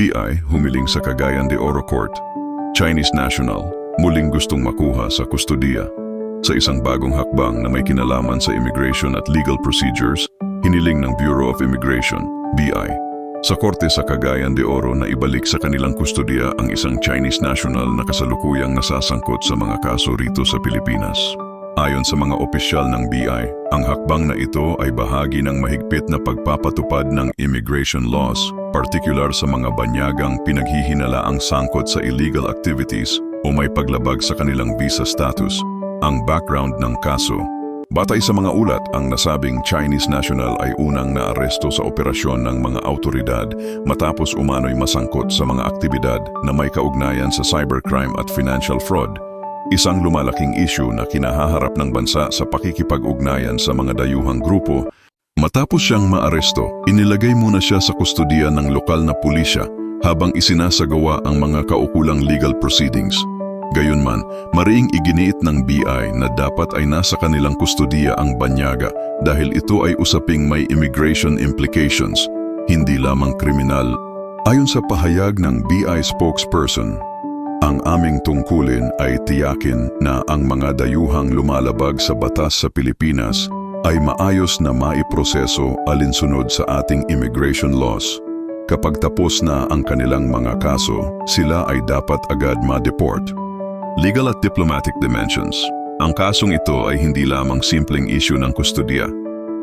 BI humiling sa Cagayan de Oro Court. Chinese national muling gustong makuha sa kustodiya. Sa isang bagong hakbang na may kinalaman sa immigration at legal procedures, hiniling ng Bureau of Immigration, BI, sa korte sa Cagayan de Oro na ibalik sa kanilang kustodiya ang isang Chinese national na kasalukuyang nasasangkot sa mga kaso rito sa Pilipinas. Ayon sa mga opisyal ng BI, ang hakbang na ito ay bahagi ng mahigpit na pagpapatupad ng immigration laws, partikular sa mga banyagang pinaghihinalaang sangkot sa illegal activities o may paglabag sa kanilang visa status. Ang background ng kaso Batay sa mga ulat, ang nasabing Chinese national ay unang naaresto sa operasyon ng mga autoridad matapos umano'y masangkot sa mga aktibidad na may kaugnayan sa cybercrime at financial fraud. Isang lumalaking issue na kinahaharap ng bansa sa pakikipag-ugnayan sa mga dayuhang grupo. Matapos siyang maaresto, inilagay muna siya sa kustodiya ng lokal na pulisya habang isinasagawa ang mga kaukulang legal proceedings. Gayunman, mariing iginiit ng BI na dapat ay nasa kanilang kustodiya ang banyaga dahil ito ay usaping may immigration implications, hindi lamang kriminal. Ayon sa pahayag ng BI spokesperson, ang aming tungkulin ay tiyakin na ang mga dayuhang lumalabag sa batas sa Pilipinas ay maayos na maiproseso alinsunod sa ating immigration laws. Kapag tapos na ang kanilang mga kaso, sila ay dapat agad ma-deport. Legal at diplomatic dimensions. Ang kasong ito ay hindi lamang simpleng issue ng kustodiya.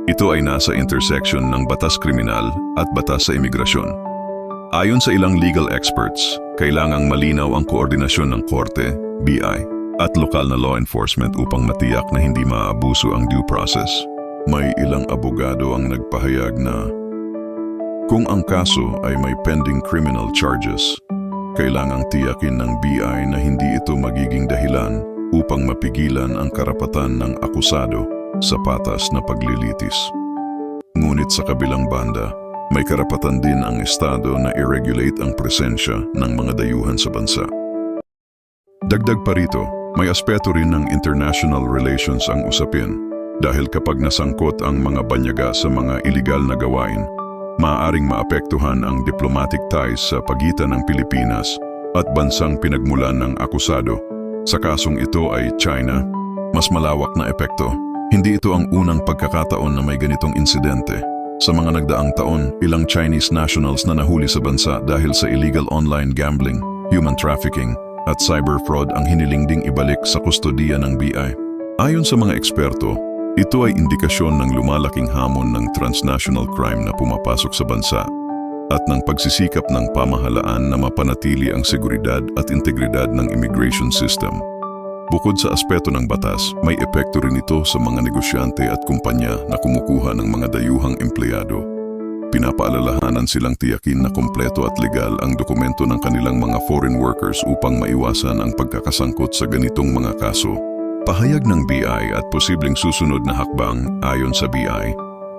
Ito ay nasa intersection ng batas kriminal at batas sa imigrasyon. Ayon sa ilang legal experts, kailangang malinaw ang koordinasyon ng korte, BI, at lokal na law enforcement upang matiyak na hindi maabuso ang due process. May ilang abogado ang nagpahayag na kung ang kaso ay may pending criminal charges, kailangang tiyakin ng BI na hindi ito magiging dahilan upang mapigilan ang karapatan ng akusado sa patas na paglilitis. Ngunit sa kabilang banda, may karapatan din ang Estado na i-regulate ang presensya ng mga dayuhan sa bansa. Dagdag pa rito, may aspeto rin ng international relations ang usapin dahil kapag nasangkot ang mga banyaga sa mga iligal na gawain, maaaring maapektuhan ang diplomatic ties sa pagitan ng Pilipinas at bansang pinagmulan ng akusado. Sa kasong ito ay China. Mas malawak na epekto. Hindi ito ang unang pagkakataon na may ganitong insidente. Sa mga nagdaang taon, ilang Chinese nationals na nahuli sa bansa dahil sa illegal online gambling, human trafficking, at cyber fraud ang hiniling ding ibalik sa kustodiya ng BI. Ayon sa mga eksperto, ito ay indikasyon ng lumalaking hamon ng transnational crime na pumapasok sa bansa at ng pagsisikap ng pamahalaan na mapanatili ang seguridad at integridad ng immigration system. Bukod sa aspeto ng batas, may epekto rin ito sa mga negosyante at kumpanya na kumukuha ng mga dayuhang empleyado. Pinapaalalahanan silang tiyakin na kompleto at legal ang dokumento ng kanilang mga foreign workers upang maiwasan ang pagkakasangkot sa ganitong mga kaso. Pahayag ng BI at posibleng susunod na hakbang ayon sa BI,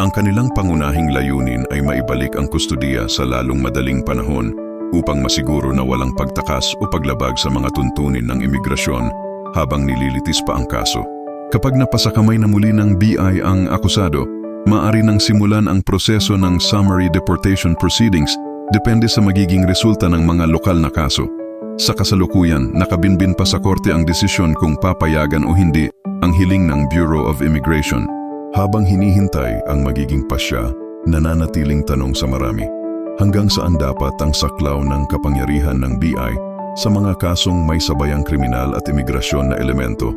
ang kanilang pangunahing layunin ay maibalik ang kustodiya sa lalong madaling panahon upang masiguro na walang pagtakas o paglabag sa mga tuntunin ng imigrasyon habang nililitis pa ang kaso. Kapag napasakamay na muli ng BI ang akusado, maari nang simulan ang proseso ng summary deportation proceedings depende sa magiging resulta ng mga lokal na kaso. Sa kasalukuyan, nakabinbin pa sa korte ang desisyon kung papayagan o hindi ang hiling ng Bureau of Immigration. Habang hinihintay ang magiging pasya, nananatiling tanong sa marami. Hanggang saan dapat ang saklaw ng kapangyarihan ng BI sa mga kasong may sabayang kriminal at imigrasyon na elemento?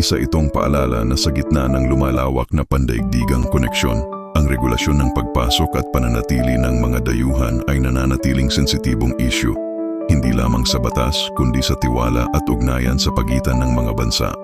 Isa itong paalala na sa gitna ng lumalawak na pandaigdigang koneksyon, ang regulasyon ng pagpasok at pananatili ng mga dayuhan ay nananatiling sensitibong issue hindi lamang sa batas kundi sa tiwala at ugnayan sa pagitan ng mga bansa.